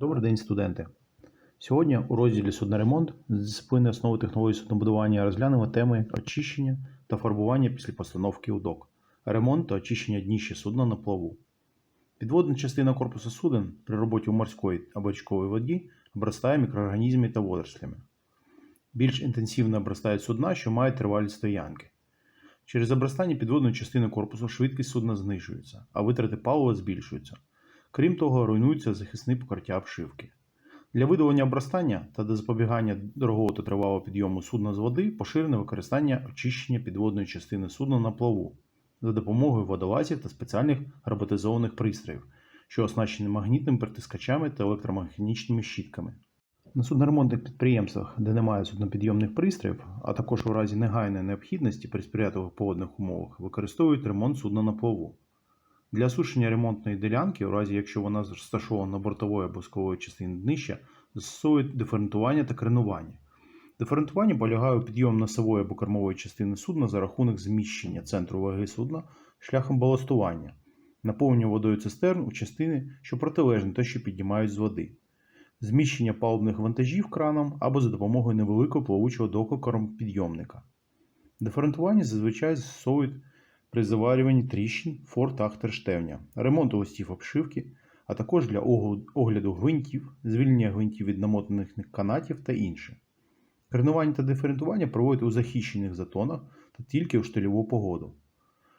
Добрий день, студенти. Сьогодні у розділі Судноремонт з дисципліни основи технології суднобудування розглянемо теми очищення та фарбування після постановки у док, ремонт та очищення дніща судна на плаву. Підводна частина корпусу суден при роботі у морській або річковій воді обростає мікроорганізмами та водорослями. Більш інтенсивно обростають судна, що мають тривалі стоянки. Через обростання підводної частини корпусу швидкість судна знижується, а витрати палива збільшуються. Крім того, руйнуються захисні покриття обшивки. Для видалення обростання та для запобігання дорогого та тривалого підйому судна з води поширене використання очищення підводної частини судна на плаву за допомогою водолазів та спеціальних роботизованих пристроїв, що оснащені магнітними притискачами та електромеханічними щітками. На судноремонтних підприємствах, де немає суднопідйомних пристроїв, а також у разі негайної необхідності при сприятливих погодних умовах, використовують ремонт судна на плаву. Для осушення ремонтної ділянки, у разі якщо вона розташована на бортової або скової частині днища, застосовують диферентування та кренування. Диферентування полягає у підйом носової або кормової частини судна за рахунок зміщення центру ваги судна шляхом баластування, наповнення водою цистерн у частини, що протилежні та що піднімають з води, зміщення палубних вантажів краном або за допомогою невеликого плавучого доку кормопідйомника. Диферентування зазвичай застосовують при заварюванні тріщин фор та ахтерштевня, ремонту листів обшивки, а також для огляду гвинтів, звільнення гвинтів від намотаних канатів та інше. Кернування та диферентування проводять у захищених затонах та тільки у штильову погоду.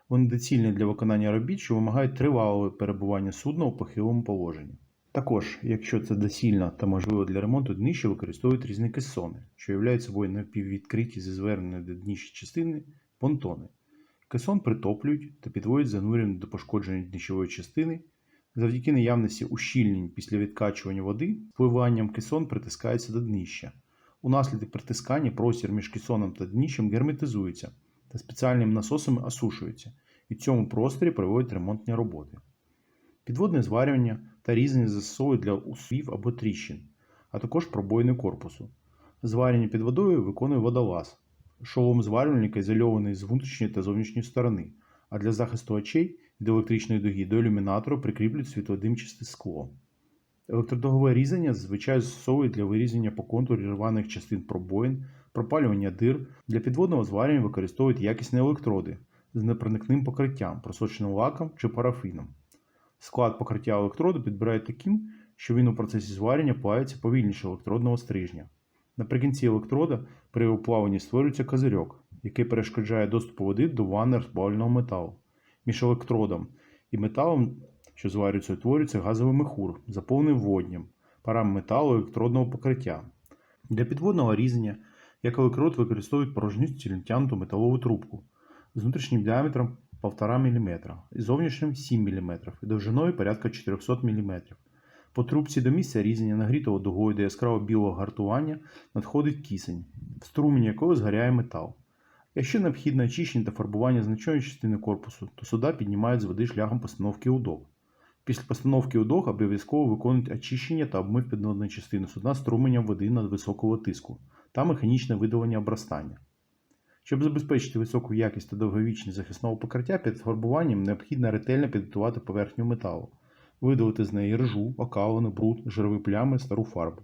Вони доцільні для виконання робіт, що вимагають тривалого перебування судна у похилому положенні. Також, якщо це доцільно та можливо для ремонту днища, використовують різні кесони, що являють собою напіввідкриті зі звернення до дніща частини понтони. Кесон притоплюють та підводять занурення до пошкодження днищової частини. Завдяки наявності ущільнень після відкачування води, впливанням кесон притискається до днища. Унаслідок притискання простір між кесоном та дніщем герметизується та спеціальними насосами осушується, і в цьому просторі проводять ремонтні роботи. Підводне зварювання та різання застосовують для усвів або тріщин, а також пробоїни корпусу. Зварювання під водою виконує водолаз. Шолом зварювальника ізольований з внутрішньої та зовнішньої сторони, а для захисту очей від електричної дуги до ілюмінатору прикріплюють світлодимчасте скло. Електродугове різання зазвичай застосовують для вирізання по контурі рваних частин пробоїн, пропалювання дир. Для підводного зварювання використовують якісні електроди з непроникним покриттям, просоченим лаком чи парафіном. Склад покриття електроду підбирають таким, що він у процесі зварення плавиться повільніше електродного стрижня. Наприкінці електрода при оплавленні створюється козирьок, який перешкоджає доступу води до ванни розплавленого металу. Між електродом і металом, що зварюється, утворюється газовий мехур, заповнений водням, парами металу електродного покриття. Для підводного різання, як електрод використовують порожню натягнуту металову трубку з внутрішнім діаметром 1,5 мм і зовнішнім 7 мм і довжиною порядка 400 мм. По трубці до місця різання нагрітого дугою до яскраво білого гартування надходить кисень, в струмені якого згоряє метал. Якщо необхідне очищення та фарбування значної частини корпусу, то суда піднімають з води шляхом постановки у док. Після постановки у док обов'язково виконують очищення та обмив підводної частини судна струменем води надвисокого тиску та механічне видалення обростання. Щоб забезпечити високу якість та довговічність захисного покриття, перед фарбуванням необхідно ретельно підготувати поверхню металу видалити з неї ржу, окалини, бруд, жирові плями, стару фарбу.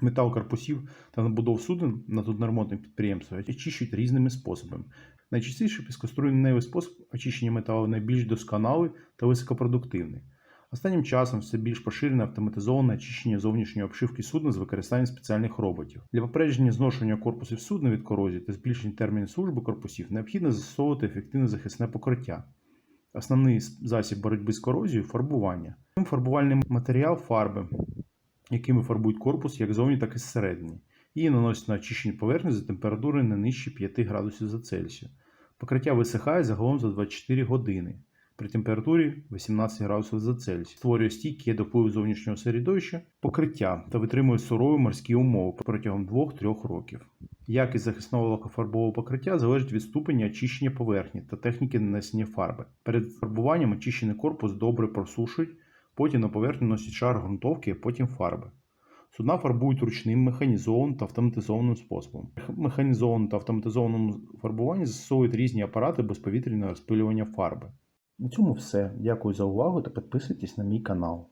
Метал корпусів та набудов суден на судноремонтних підприємствах очищують різними способами. Найчастіше піскоструйневий спосіб очищення металу найбільш досконалий та високопродуктивний. Останнім часом все більш поширене автоматизоване очищення зовнішньої обшивки судна з використанням спеціальних роботів. Для попередження зношення корпусів судна від корозії та збільшення терміну служби корпусів необхідно застосовувати ефективне захисне покриття. Основний засіб боротьби з корозією фарбування. Фарбувальний матеріал фарби, якими фарбують корпус як зовні, так і зсередині. Її наносять на очищені поверхні за температурою не нижче 5 градусів за Цельсію. Покриття висихає загалом за 24 години при температурі 18 градусів за Цельсію. Створює стійке до впливу зовнішнього середовища покриття та витримує сурові морські умови протягом 2-3 років. Якість захисного лакофарбового покриття залежить від ступеня очищення поверхні та техніки нанесення фарби. Перед фарбуванням очищений корпус добре просушують, потім на поверхню носять шар ґрунтовки, а потім фарби. Судна фарбують ручним механізованим та автоматизованим способом. Механізованому та автоматизованому фарбуванні застосовують різні апарати безповітряного розпилювання фарби. На цьому все. Дякую за увагу та підписуйтесь на мій канал.